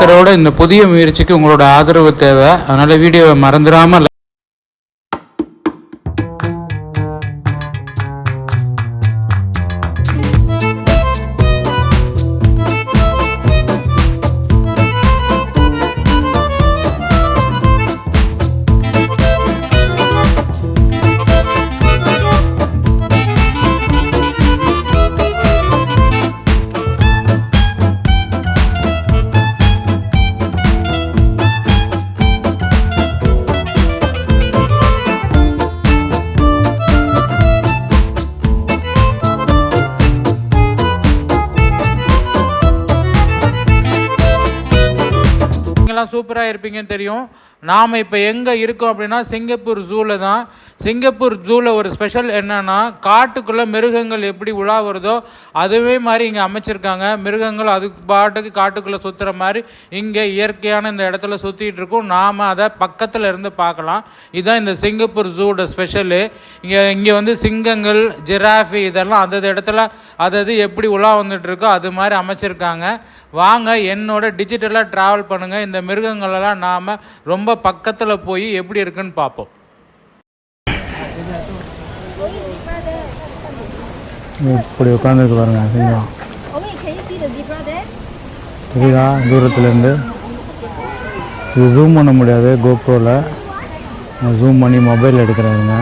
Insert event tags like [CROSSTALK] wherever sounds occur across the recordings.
பார்க்குறோட இந்த புதிய முயற்சிக்கு உங்களோட ஆதரவு தேவை. அதனால வீடியோவை மறந்துடாமல் சூப்பராக இருப்பீங்கன்னு தெரியும். நாம் இப்போ எங்கே இருக்கோம் அப்படின்னா சிங்கப்பூர் ஜூவில் தான். சிங்கப்பூர் ஜூவில் ஒரு ஸ்பெஷல் என்னன்னா காட்டுக்குள்ளே மிருகங்கள் எப்படி உலா வருதோ அதுவே மாதிரி இங்கே அமைச்சிருக்காங்க. மிருகங்கள் அதுக்கு பாட்டுக்கு காட்டுக்குள்ளே சுற்றுற மாதிரி இங்கே இயற்கையான இந்த இடத்துல சுற்றிட்டு இருக்கும். நாம் அதை பக்கத்தில் இருந்து பார்க்கலாம். இதுதான் இந்த சிங்கப்பூர் ஜூவோட ஸ்பெஷலு இங்கே இங்கே வந்து சிங்கங்கள் ஜிராஃபி இதெல்லாம் அதது இடத்துல அதது எப்படி உலா வந்துட்டு இருக்கோ அது மாதிரி அமைச்சிருக்காங்க. வாங்க என்னோட டிஜிட்டலாக ட்ராவல் பண்ணுங்கள் இந்த மிருகங்களெல்லாம் நாம் ரொம்ப பக்கத்தில் போய் எப்படி இருக்குன்னு பார்ப்போம். இப்படி உட்காந்துருக்கு பாருங்க சிங்கம். தெரியுதா தூரத்துலேருந்து. இது ஜூம் பண்ண முடியாது கோப்ரோவில் ஜூம் பண்ணி மொபைல் எடுக்கிறாருங்க.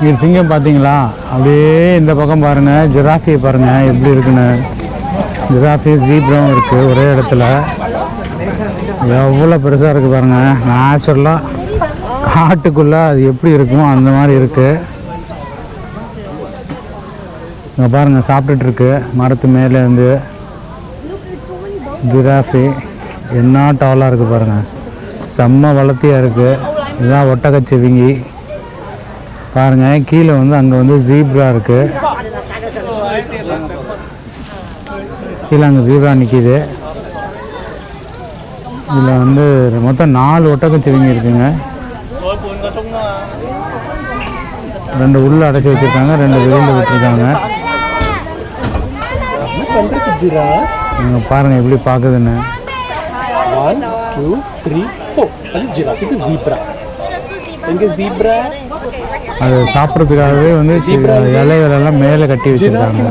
இது சிங்கம் பார்த்தீங்களா அப்படியே இந்த பக்கம் பாருங்கள் ஜிராஃபியை பாருங்கள் எப்படி இருக்குன்னு. ஜிராஃபி ஜீப்ராவும் இருக்குது ஒரே இடத்துல. எவ்வளோ பெருசாக இருக்குது பாருங்கள் நேச்சுரலாக காட்டுக்குள்ளே அது எப்படி இருக்கும் அந்த மாதிரி இருக்குது இங்கே பாருங்கள் சாப்பிட்டுட்டு இருக்கு. மரத்து மேலே இருந்து ஜிராஃபி. என்ன டாலாக இருக்குது பாருங்கள் செம்ம வளர்த்தியாக இருக்குது இதுதான் ஒட்டகச்சிவிங்கி பாருங்கள் கீழே வந்து அங்கே வந்து ஜீப்ரா இருக்குது கீழே அங்கே ஜீப்ரா நிற்கிது இதில் வந்து மொத்தம் நாலு ஒட்டகச்சிவிங்கி இருக்குங்க. ரெண்டு உள்ள அடைச்சி வச்சுருக்காங்க ரெண்டு வெளியில் விட்டுருக்காங்க. இங்க பாருங்க எப்படி பார்க்குதுன்னு. Two, three, four. அது ஜிராஃப் இது ஜீப்ரா எங்க ஜீப்ரா அது சாப்பிட்றதுக்காகவே வந்து சி- இலைகளெல்லாம் மேலே கட்டி வச்சிருக்காங்க.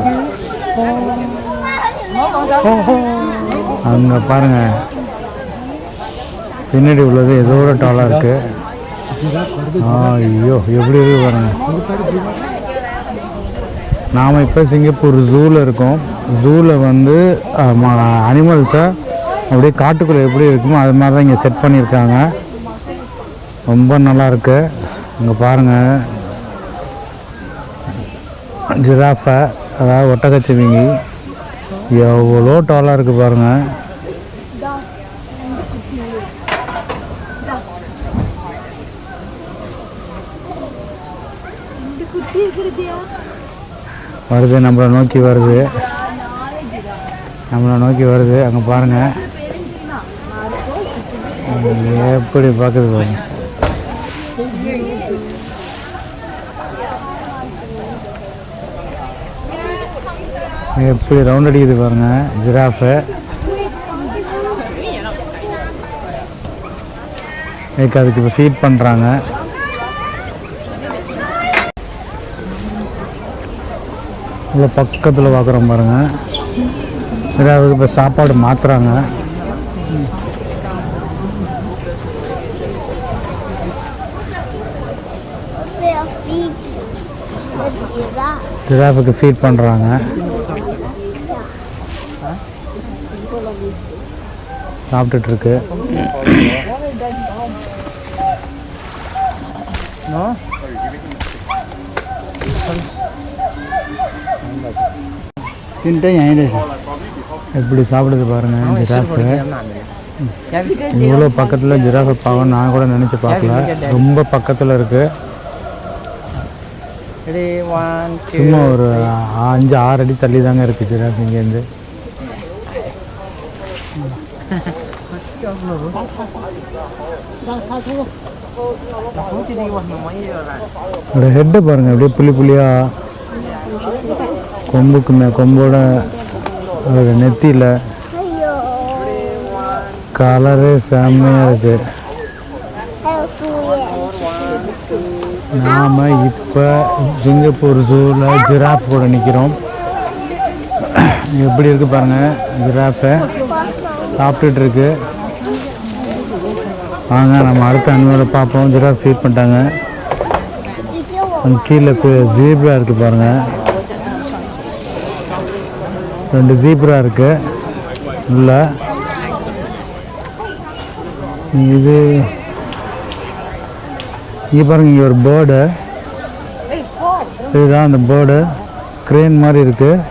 அங்கே பாருங்க. பின்னாடி உள்ளது எதோட டாலாக இருக்கு. ஆ, ஐயோ எப்படி இருக்கு பாருங்க. நாம் இப்போ சிங்கப்பூர் ஜூவில் இருக்கோம். ஜூவில் வந்து அனிமல்ஸை அப்படியே காட்டுக்குள்ளே எப்படி இருக்குமோ அது மாதிரி தான் இங்கே செட் பண்ணியிருக்காங்க. ரொம்ப நல்லாயிருக்கு இங்கே பாருங்கள் ஜிராஃபை அதாவது ஒட்டகச்சிவிங்கி. எவ்வளோ டாலாக இருக்குது பாருங்கள் வருது நம்மளை நோக்கி வருது. நம்மளை நோக்கி வருது. அங்கே பாருங்கள் எப்படி பார்க்குது பாருங்க. எப்படி ரவுண்ட் அடிக்குது பாருங்க ஜிராஃபு அதுக்கு இப்போ ஃபீட் பண்ணுறாங்க இவ்வளோ பக்கத்தில் பார்க்குறோம் பாருங்கள் இதாவது இப்போ சாப்பாடு மாற்றுறாங்க ஜிராஃபுக்கு ஃபீட் பண்ணுறாங்க சாப்பிட்டுட்ருக்கு. No? பண்ணுறாங்க சாப்பிட்டுட்டு இருக்கு எப்படி சாப்பிடுது பாருங்க ஜிராஃபு. இவ்வளோ பக்கத்தில் ஜிராஃபை பார்க்கணும் நான் கூட நினச்சி பார்க்கல. ரொம்ப பக்கத்தில் இருக்குது சும்மா ஒரு அஞ்சு ஆறு அடி தள்ளி தாங்க இருக்குது ஜிராஃப் இங்கேருந்து. [LAUGHS] ஹெட்டை பாருங்கள் அப்படியே புள்ளி புள்ளியாக கொம்புக்கு மே கொம்போட ஒரு நெத்தியில் கலரே செம்மையாக இருக்குது நாம் இப்போ சிங்கப்பூர் ஜூவில் ஜிராஃப் கூட நிற்கிறோம் எப்படி இருக்குது பாருங்கள் ஜிராஃபை. சாப்பிட்டுட்டு இருக்கு. வாங்க நம்ம அடுத்த அன்போட பார்ப்போம். ஜிராஃப் ஃபீட் பண்ணிட்டாங்க. கீழே ஜீப்ரா இருக்குது பாருங்கள் ரெண்டு ஜீப்ரா இருக்கு. உள்ள. இது இங்கே பாருங்க இங்கே ஒரு பேர்டு இதுதான் அந்த பேர்டு க்ரேன் மாதிரி இருக்குது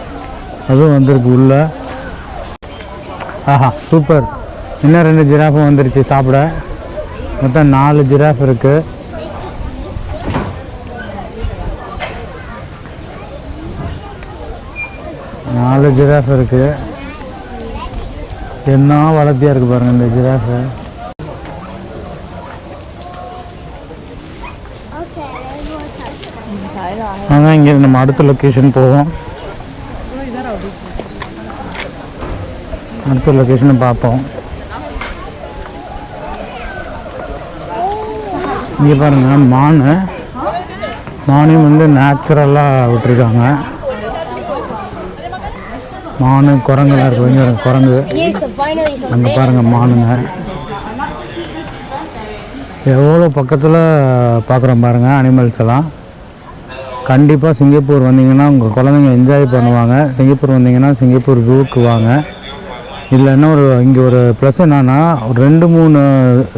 அதுவும் வந்திருக்கு உள்ள. ஆஹா சூப்பர் இன்னும் ரெண்டு ஜிராஃபும் வந்துருச்சு சாப்பிட. மொத்தம் நாலு ஜிராஃப் இருக்குது நாலு ஜிராஃப் இருக்கு. என்ன வளர்த்தியா இருக்கு பாருங்க இந்த ஜிராஃப். ஆனால் இங்கே நம்ம அடுத்த லொக்கேஷன் போவோம். அடுத்த லொக்கேஷனை பார்ப்போம். இங்கே பாருங்க மான். மானியம் வந்து நேச்சுரலாக விட்டுருக்காங்க. மானு குரங்கெல்லாம் இருக்கு இங்க குரங்கு. அங்கே பாருங்க மானுங்க. எவ்வளோ பக்கத்தில் பார்க்குறோம் பாருங்க அனிமல்ஸ் எல்லாம். கண்டிப்பாக சிங்கப்பூர் வந்தீங்கன்னா உங்கள் குழந்தைங்க என்ஜாய் பண்ணுவாங்க. சிங்கப்பூர் வந்தீங்கன்னா சிங்கப்பூர் ஜூக்கு வாங்க. இதில் என்ன ஒரு இங்கே ஒரு ப்ளஸ் என்னன்னா ஒரு ரெண்டு மூணு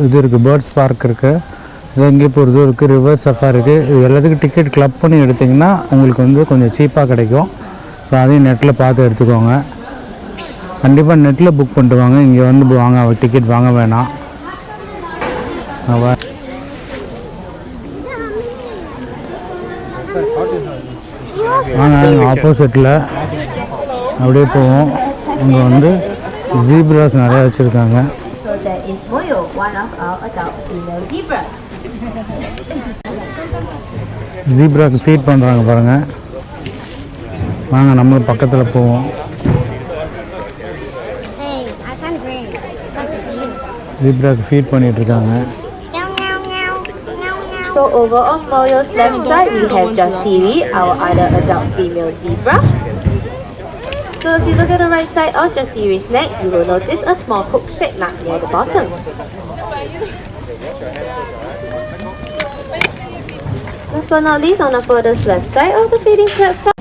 இது இருக்குது பேர்ட்ஸ் பார்க் இருக்குது சிங்கப்பூர் ஜூ இருக்குது ரிவர் சஃபார் இருக்குது இது எல்லாத்துக்கும் டிக்கெட் கிளப் பண்ணி எடுத்திங்கன்னா உங்களுக்கு வந்து கொஞ்சம் சீப்பாக கிடைக்கும். ஸோ அதையும் நெட்டில் பார்த்து எடுத்துக்கோங்க. கண்டிப்பாக நெட்டில் புக் பண்ணிட்டு வாங்க. இங்கே வந்து வாங்க. டிக்கெட் வாங்க வேணாம். வாங்க ஆப்போசிட்டில் அப்படியே போவோம். அங்கே வந்து ஜீப்ராஸ் நிறையா வச்சுருக்காங்க. ஜீப்ராக்கு ஃபீட் பண்ணுறாங்க பாருங்கள் வாங்க நம்ம பக்கத்தில் போவோம் Hey, I can't drink. That's for you. ஜீப்ராக்கு feet பண்ணிட்டு இருக்காங்க Meow, meow, meow. Meow, meow. So over on Moyo's left side, we have Jasiri, our other adult female zebra. So if you look at the right side of Jasiri's neck, you will notice a small hook shaped mark near the bottom. Last but not least, on the furthest left side of the feeding platform,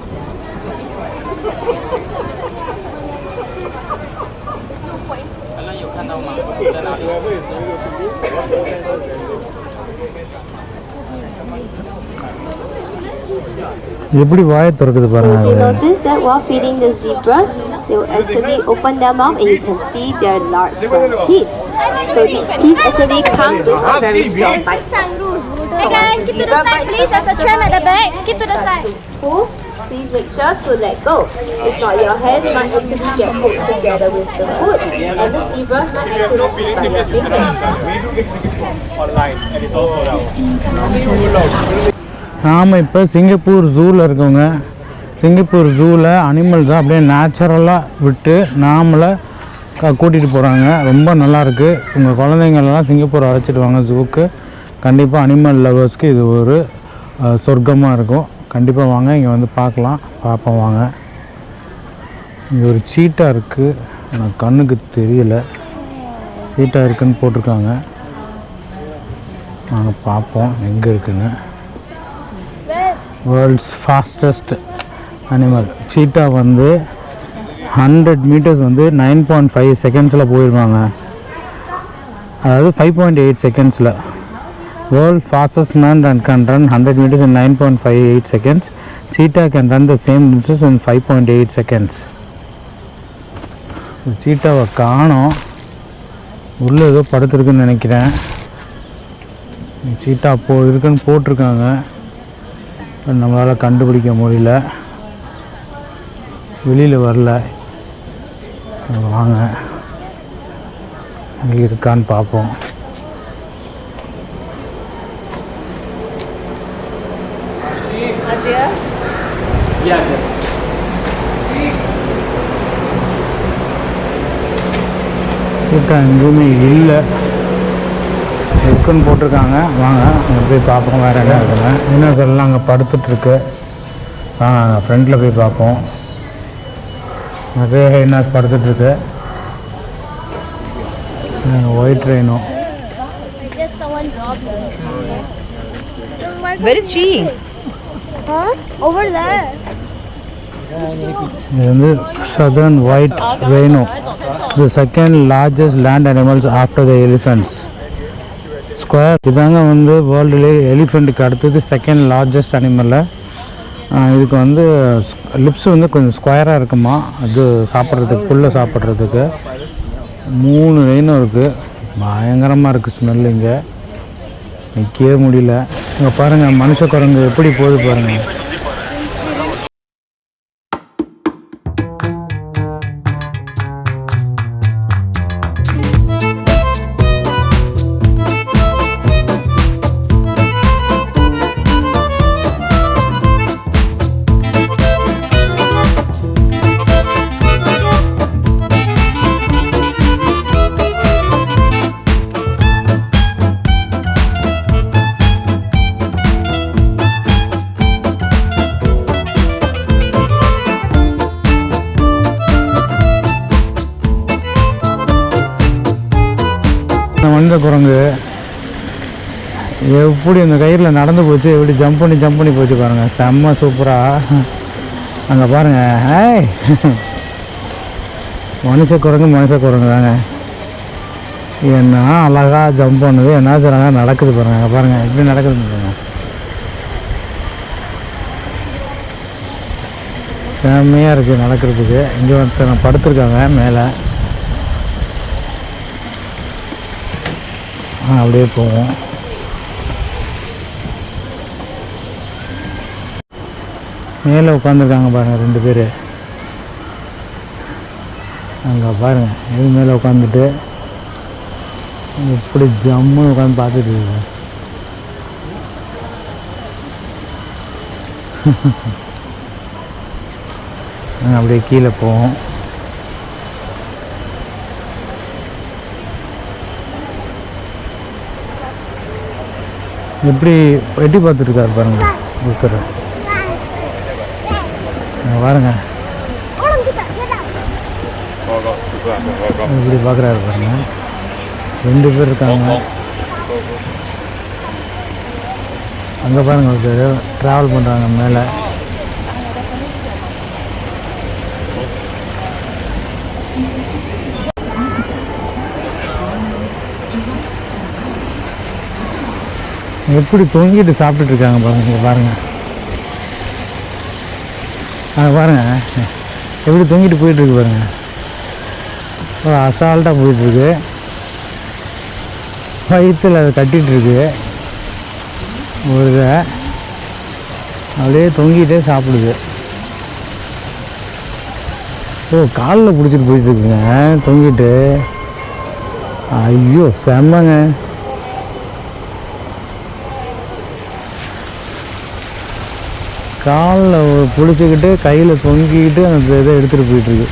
எப்படி வாயை திறக்குது பாருங்க If you அது notice that while feeding the zebras, they will actually open their mouth and you can see their large front teeth. So these teeth actually come with a very strong bite. Hey guys, keep to the side, please. There's a tram at the back. Keep to the side. Pull, please make sure to let go. If not, your hand might actually get hooked together with the foot, and the zebras might actually bite by your fingers. நாம் இப்போ Singapore ஜூவில் இருக்கோங்க Singapore ஜூவில் அனிமல்ஸை அப்படியே நேச்சுரலாக விட்டு நாமளை கூட்டிகிட்டு போகிறாங்க ரொம்ப நல்லாயிருக்கு உங்கள் குழந்தைங்களெல்லாம் சிங்கப்பூர் அழைச்சிட்டு வாங்க ஜூக்கு கண்டிப்பாக அனிமல் லவர்ஸ்க்கு இது ஒரு சொர்க்கமாக இருக்கும். கண்டிப்பாக வாங்க இங்கே வந்து பார்க்கலாம். பார்ப்போம் வாங்க. இங்கே ஒரு சீட்டாக இருக்குது ஆனால் கண்ணுக்கு தெரியல. சீட்டாக இருக்குன்னு போட்டிருக்காங்க. நாங்கள் பார்ப்போம் எங்கே இருக்குன்னு. வேர்ல்ட்ஸ் ஃபாஸ்டஸ்ட் அனிமல் சீட்டா வந்து ஹண்ட்ரட் மீட்டர்ஸ் வந்து நைன் பாயிண்ட் ஃபைவ் செகண்ட்ஸில் போயிருவாங்க. அதாவது ஃபைவ் பாயிண்ட் எயிட் செகண்ட்ஸில் world fastest man run can run hundred metres in nine point five eight seconds cheetah can run the same distance in five point eight seconds சீட்டாவை காணோம். உள்ளே ஏதோ படுத்துருக்குன்னு நினைக்கிறேன். சீட்டா அப்போது இருக்குன்னு போட்டிருக்காங்க. நம்மளால் கண்டுபிடிக்க முடியல. வெளியில் வரல. வாங்க. அங்கே இருக்கான்னு பார்ப்போம். கூட்டம் எங்கேயுமே இல்லை. இருக்குன்னு போட்டிருக்காங்க. வாங்க அங்கே போய் பார்ப்போம் வேறு என்ன இருக்குங்க இன்னும் எல்லாம் அங்கே படுத்துட்ருக்கு வாங்க அங்கே ஃப்ரண்ட்டில் போய் பார்ப்போம். நிறைய ஹைனாஸ் படுத்துட்ருக்கு ஒயிட் ட்ரெயினும் Where is she? Huh? Over there. இது வந்து சதர்ன் ஒயிட் ரெய்னோ இது second largest land animals after the elephants square இதாங்க வந்து வேர்ல்டுலே எலிஃபெண்ட்டுக்கு அடுத்தது செகண்ட் லார்ஜஸ்ட் அனிமலில் இதுக்கு வந்து லிப்ஸ் வந்து கொஞ்சம் ஸ்கொயராக இருக்குமா? அது சாப்பிட்றதுக்கு புல்லை சாப்பிட்றதுக்கு. மூணு ரெயினும் இருக்குது பயங்கரமாக இருக்குது ஸ்மெல் இங்கே. நிற்கவே முடியல. இங்கே பாருங்கள் மனுஷ குரங்கு எப்படி போகுது பாருங்கள் இந்த குரங்கு. எப்படி இந்த கயிறில் நடந்து போச்சு எப்படி ஜம்ப் பண்ணி ஜம்ப் பண்ணி போச்சு பாருங்கள் செம்ம சூப்பராக அங்கே பாருங்கள் ஹாய் மனுஷ குரங்கு மனுஷ குரங்கு தாங்க. என்ன அழகாக ஜம்ப் பண்ணுது என்ன அழகாக நடக்குது பாருங்கள் அங்கே பாருங்கள் எப்படி நடக்குது பாருங்கள் செம்மையாக இருக்குது நடக்கிறதுக்கு. இங்கே ஒருத்தர் படுத்துருக்காங்க மேலே. அப்படியே போவோம். மேலே உட்காந்துருக்காங்க பாருங்கள் ரெண்டு பேர். அங்கே பாருங்கள் இது மேலே உட்காந்துட்டு எப்படி ஜம்முன்னு உட்காந்து பார்த்துட்டு நாங்கள் [LAUGHS] அப்படியே கீழே போவோம். எப்படி எட்டி பார்த்துருக்காரு பாருங்க ஒருத்தர் பாருங்க இப்படி பார்க்குறாரு பாருங்க. ரெண்டு பேர் இருக்காங்க. அங்கே பாருங்க ஒருத்தர் ட்ராவல் பண்ணுறாங்க மேலே. எப்படி தொங்கிட்டு சாப்பிட்டுட்டு இருக்காங்க பாருங்க இங்கே பாருங்க. அங்கே பாருங்க. எப்படி தொங்கிட்டு போயிட்டு இருக்கு பாருங்க. ஒரு அசால்ட்டாக போயிட்டுருக்கு வயிற்றில் அதை கட்டிகிட்டு இருக்கு. ஒரு இதை அப்படியே தொங்கிட்டே சாப்பிடுது. ஓ காலில் பிடிச்சிட்டு போயிட்டு இருக்குங்க தொங்கிட்டு. ஐயோ செம்மங்க. காலில் பிடிச்சிக்கிட்டு கையில் தொங்கிக்கிட்டு அந்த இதை எடுத்துகிட்டு போயிட்டுருக்கு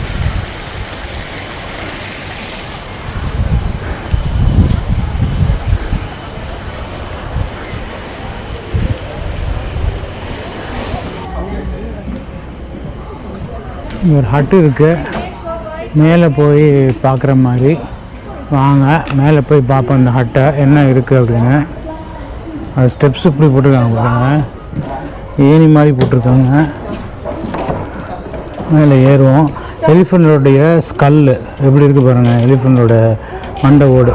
ஒரு ஹட்டு இருக்குது மேலே போய் பார்க்குற மாதிரி. வாங்க மேலே போய் பார்ப்போம் இந்த ஹட்டை என்ன இருக்குது அப்படின்னு. அது ஸ்டெப்ஸ் இப்படி போட்டிருக்காங்க பாருங்கள் ஏணி மாதிரி போட்டிருக்காங்க. மேலே ஏறுவோம். எலிஃபெண்டோடைய ஸ்கல்லு எப்படி இருக்குது பாருங்கள் எலிஃபெண்டோட மண்டை ஓடு.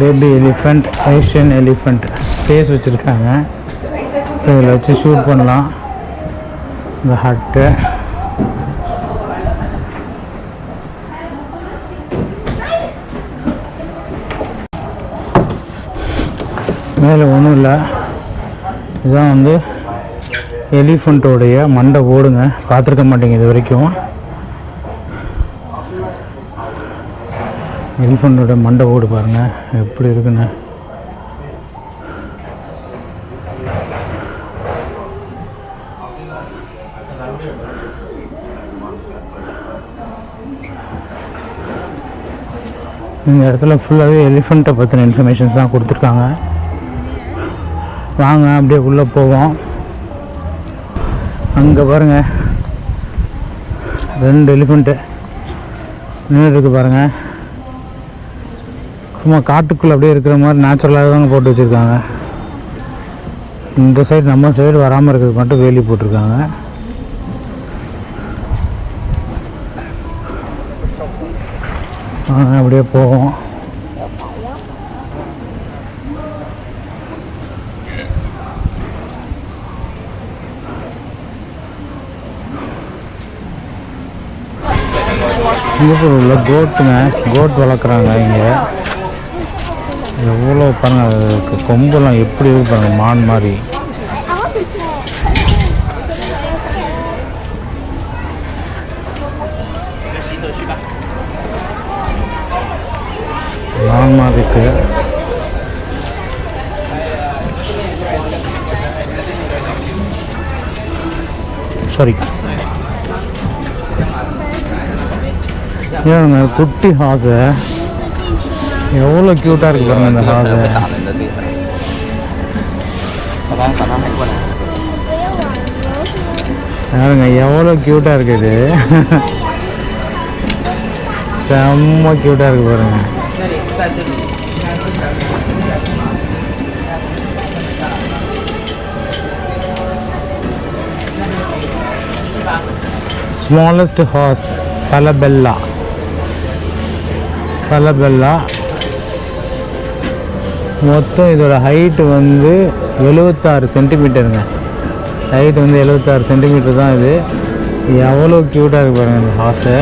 Baby elephant Asian elephant space வச்சுருக்காங்க. ஸோ இதில் வச்சு ஷூட் பண்ணலாம். இந்த ஹட்டு மேலே ஒன்றும் இல்லை. இதுதான் வந்து எலிஃபண்ட்டோடைய மண்டை ஓடுங்க பார்த்துருக்க மாட்டேங்க இது வரைக்கும். எலிஃபண்ட்டோட மண்டை ஓடு பாருங்கள் எப்படி இருக்குன்னு. இந்த இடத்துல ஃபுல்லாகவே எலிஃபண்ட்டை பற்றின இன்ஃபர்மேஷன்ஸ் தான் கொடுத்துருக்காங்க. வாங்க அப்படியே உள்ளே போவோம். அங்கே பாருங்க. ரெண்டு எலிஃபெண்ட்டு நின்றுருக்கு பாருங்கள் சும்மா காட்டுக்குள்ளே அப்படியே இருக்கிற மாதிரி நேச்சுரலாக தாங்க போட்டு வச்சுருக்காங்க. இந்த சைடு நம்ம சைடு வராமல் இருக்கிறது மட்டும் வேலி போட்டிருக்காங்க. வாங்க அப்படியே போவோம். சிங்கப்பூர் உள்ள கோட்டுங்க கோட் வளர்க்குறாங்க இங்கே. எவ்வளோ பாருங்க அதுக்கு கொம்பெல்லாம் எப்படி இருக்கு மான் மாதிரி. மான் மாதிரி இருக்கு. சாரி ஏங்க குட்டி ஹாஸு எவ்வளோ க்யூட்டாக இருக்கு பாருங்க இந்த ஹாஸு பாருங்க. எவ்வளோ க்யூட்டாக இருக்குது செம்ம க்யூட்டாக இருக்கு பாருங்க. ஸ்மாலஸ்ட் ஹார்ஸ் ஃபலபெல்லா கலபெல்லா மொத்தம் இதோட ஹைட்டு வந்து எழுபத்தாறு சென்டிமீட்டருங்க ஹைட் வந்து எழுபத்தாறு சென்டிமீட்டர் தான் இது. எவ்வளோ க்யூட்டாக இருக்குது பாருங்கள் இந்த ஹாஸை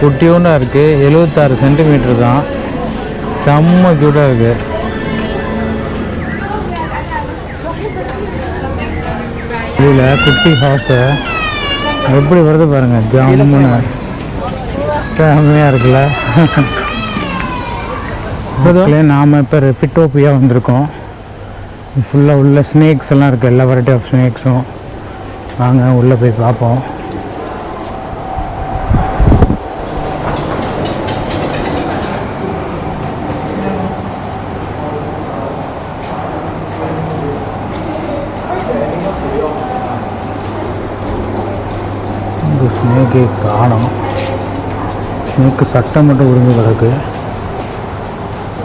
குட்டியூண்டாக இருக்குது எழுபத்தாறு சென்டிமீட்டர் தான். செம்ம க்யூட்டாக இருக்குது இதில் குட்டி ஹாஸை எப்படி வருது பாருங்கள் ஜாமுன்னு செம்மையாக இருக்குல்ல. மக்களே நாம் இப்போ ரெபிட்டோப்பியா வந்திருக்கோம். ஃபுல்லாக உள்ள ஸ்னேக்ஸ் எல்லாம் இருக்குது எல்லா வெரைட்டி ஆஃப் ஸ்னேக்ஸும் வாங்க உள்ளே போய் பார்ப்போம். ஸ்னேக்கை காணும். ஸ்னேக்கு சட்டம் மட்டும் உறிஞ்சு கிடக்கு.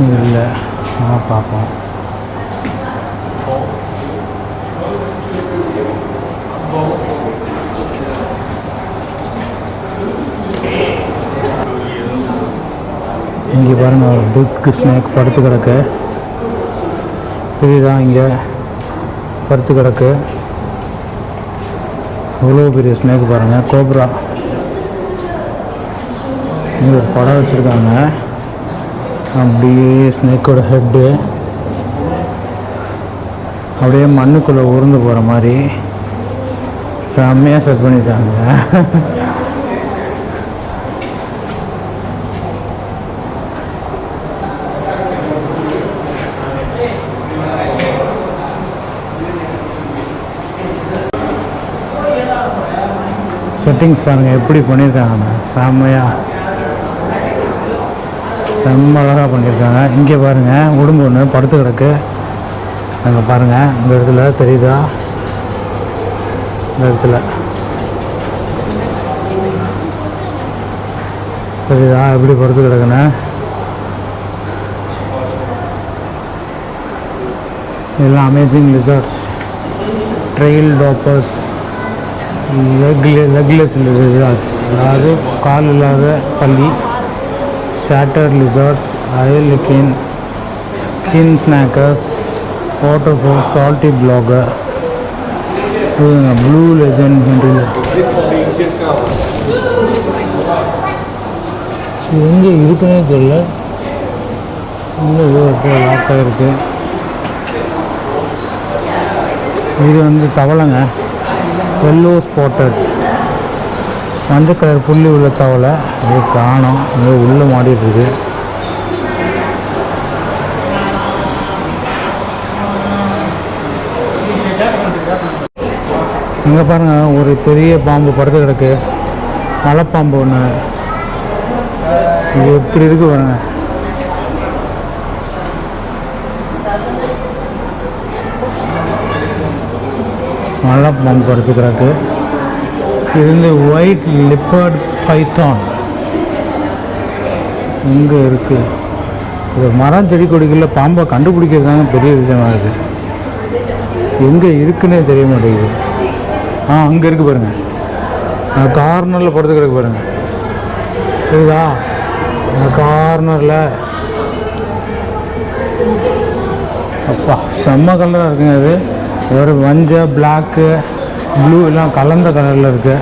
இல்லை. நான் பார்ப்போம் இங்கே பாருங்க ஒரு பிக் ஸ்னேக் படுத்து கிடக்கு. புரியுதா இங்கே? படுத்து கிடக்கு. அவ்வளோ பெரிய ஸ்னேக் பாருங்கள் கோப்ரா. இங்கே ஒரு படம் வச்சுருக்காங்க. அப்படியே ஸ்னேக்கோட ஹெட்டு அப்படியே மண்ணுக்குள்ளே உருண்டு போகிற மாதிரி. செம்மையாக செட் பண்ணிட்டாங்க. செட்டிங்ஸ் பாருங்கள் எப்படி பண்ணியிருக்காங்க செம்மையாக செம்ம அழகாக பண்ணியிருக்காங்க. இங்கே பாருங்கள் உடம்பு ஒன்று படுத்து கிடக்கு. அங்கே பாருங்கள் இந்த இடத்துல தெரியுதா? இந்த இடத்துல. தெரியுதா? எப்படி படுத்து கிடக்குன்னு? இதெல்லாம் amazing resorts trail toppers லெக்ல legless resorts அதாவது கால் இல்லாத பள்ளி chatter lizards அயலிக்கின் skin snackers water four salty blogger blue legend எங்கே இருக்குன்னே தெரியல. இன்னும் லாக் ஆகிருக்கு இது வந்து தவளைங்க. எல்லோ ஸ்பாட்டட் மஞ்சள் கலர் புள்ளி உள்ள தவளை அப்படியே காணும். அப்படியே உள்ளே மாடிட்டு இருக்கு. இங்கே பாருங்க ஒரு பெரிய பாம்பு படுத்து கிடக்கு. மலைப்பாம்பு ஒன்று இது எப்படி இருக்கு பாருங்க. மலைப்பாம்பு படுத்து கிடக்கு. இது வந்து ஒயிட் லிப்பர்ட் பைத்தான் இங்கே இருக்குது இது மரம் செடி கொடிகளில் பாம்பை கண்டுபிடிக்கிறது தாங்க பெரிய விஷயமா இருக்குது எங்கே இருக்குன்னே தெரிய மாட்டேங்குது. ஆ அங்கே இருக்கு பாருங்கள் கார்னரில் படுத்து கிடக்கு பாருங்கள் சரிதா கார்னரில் அப்பா செம்ம கலராக இருக்குங்க அது ஒரு மஞ்சள் பிளாக்கு ப்ளூ எல்லாம் கலந்த கலரில் இருக்கு.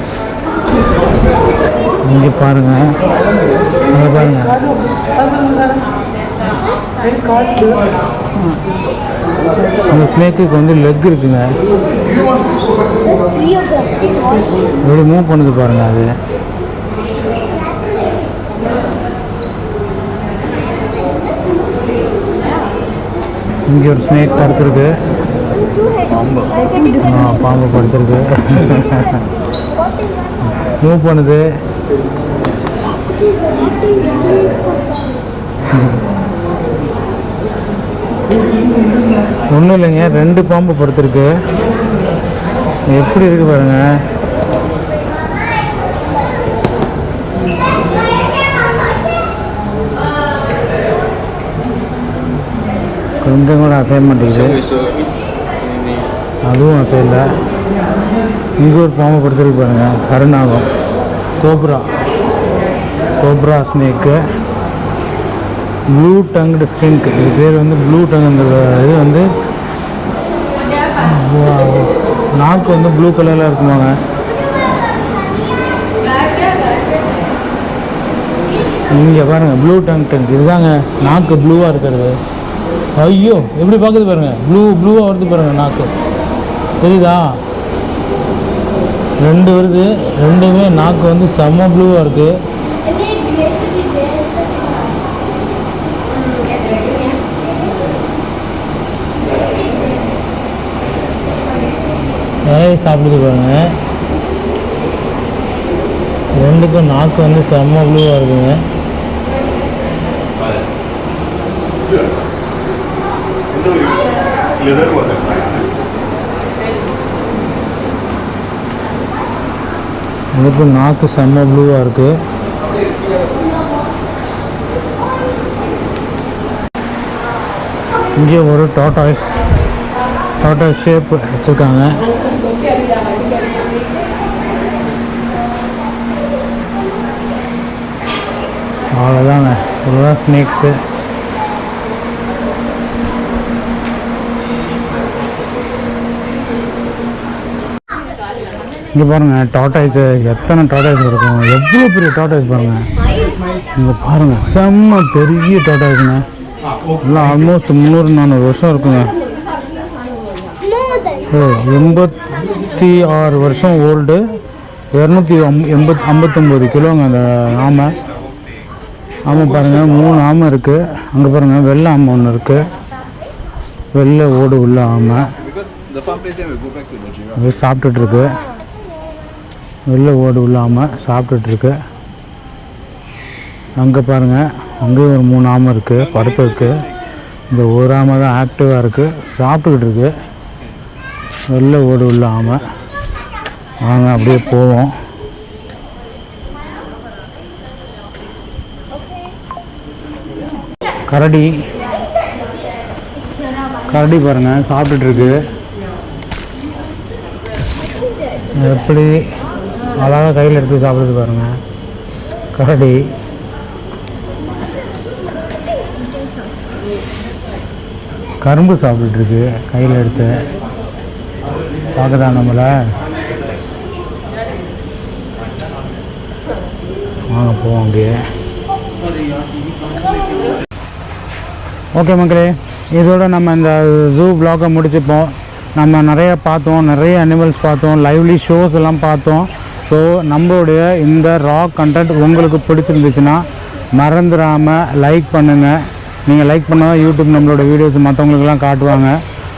இங்கே பாருங்க. அங்கே பாருங்க. அந்த ஸ்னேக்குக்கு வந்து லெக் இருக்குங்க. Three எப்படி மூவ் பண்ணுது பாருங்க அது. இங்கே ஒரு ஸ்னேக் படுத்துருக்கு ஆ பாம்பு படுத்துருக்கு மூவ் பண்ணுது. ஒன்றும் இல்லைங்க ரெண்டு பாம்பு படுத்துருக்கு. எப்படி இருக்கு பாருங்க. கொஞ்சம் கூட அசைன்மெண்ட் இருக்குது அதுவும் அசையல இங்கே ஒரு பாம்பு படுத்துருக்கு பாருங்கள் கருநாகம். Cobra. Cobra snake blue tongued skink இது பேர் வந்து ப்ளூ டங்குங்கிற இது வந்து நாக்கு வந்து ப்ளூ கலரில் இருக்குமாங்க. இங்கே பாருங்கள் ப்ளூ டங் டங்க் இதுதாங்க நாக்கு ப்ளூவாக இருக்கிறது. ஐயோ எப்படி பார்க்குது பாருங்கள் ப்ளூ ப்ளூவாக வருது பாருங்கள் நாக்கு. தெரியுதா ரெண்டு வருது ரெண்டுமே நாக்கு வந்து செம்ம ப்ளூவாக இருக்குது நிறைய சாப்பிடுது பாருங்க. ரெண்டுக்கும் நாக்கு வந்து செம்ம ப்ளூவாக இருக்குங்க. lizard butterfly. நாக்கு செம்ம ப்ளூவாக இருக்குது இங்கே ஒரு டாட்டாய்ஸ் டாட்டாய்ஸ் ஷேப் வச்சுருக்காங்க. அவ்வளோதாங்க இதுதான் ஸ்னேக்ஸு இங்கே பாருங்கள் டாட்டாய்ஸ் எத்தனை டாட்டாய்ஸ் இருக்கும்? எவ்வளோ பெரிய டாட்டாய்ஸ் பாருங்கள் இங்கே பாருங்கள் செம்ம பெரிய டாட்டாய்ஸுங்க எல்லாம் ஆல்மோஸ்ட் முந்நூறு நானூறு வருஷம் இருக்குங்க. ஓ, எண்பத்தி ஆறு வருஷம் ஓல்டு இரநூத்தி எண்பத் ஐம்பத்தொம்போது கிலோங்க அந்த ஆமை. ஆமை பாருங்கள் மூணு ஆமை இருக்குது அங்கே பாருங்கள் வெள்ளை ஆமை ஒன்று இருக்குது வெள்ளை ஓடு உள்ள ஆமை. சாப்பிட்டுட்டு இருக்கு. வெளில ஓடு இல்லாமல் சாப்பிட்டுட்ருக்கு. அங்கே பாருங்கள் அங்கேயும் ஒரு மூணு ஆமை இருக்குது படுத்து இருக்குது இந்த ஒரு ஆமை தான் ஆக்டிவாக இருக்குது சாப்பிட்டுக்கிட்டு இருக்குது வெளில ஓடு உள்ள ஆமை வாங்க அப்படியே போவோம். கரடி. கரடி பாருங்கள் சாப்பிட்டுட்ருக்கு. எப்படி? அழகாக கையில் எடுத்து சாப்பிடுது பாருங்க. கரடி. கரும்பு சாப்பிட்டுருக்கு கையில் எடுத்து. பார்க்குதா நம்மளை? வாங்க போவோம் அங்கேயே. ஓகே மக்களே இதோட நம்ம இந்த ஜூ பிளாகை முடிச்சுப்போம். நம்ம நிறைய பார்த்தோம் நிறைய அனிமல்ஸ் பார்த்தோம் லைவ்லி ஷோஸ் எல்லாம் பார்த்தோம். ஸோ நம்மளுடைய இந்த ரா கண்டென்ட் உங்களுக்கு பிடிச்சிருந்துச்சுன்னா மறந்துடாமல் லைக் பண்ணுங்கள் நீங்கள் லைக் பண்ணால் யூடியூப் நம்மளோட வீடியோஸ் மற்றவங்களுக்கெல்லாம் காட்டுவாங்க.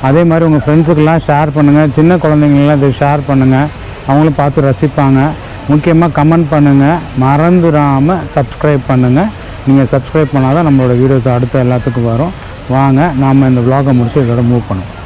அதே மாதிரி உங்கள் ஃப்ரெண்ட்ஸுக்கெல்லாம் ஷேர் பண்ணுங்கள் சின்ன குழந்தைங்களாம் இதை ஷேர் பண்ணுங்கள் அவங்களும் பார்த்து ரசிப்பாங்க. முக்கியமாக கமெண்ட் பண்ணுங்கள் மறந்துடாமல் சப்ஸ்கிரைப் பண்ணுங்கள் நீங்கள் சப்ஸ்கிரைப் பண்ணால் தான் நம்மளோட வீடியோஸ் அடுத்த எல்லாத்துக்கும் வரும். வாங்க நாம் இந்த vlog-அ முடிச்சு இதோட மூவ் பண்ணுவோம்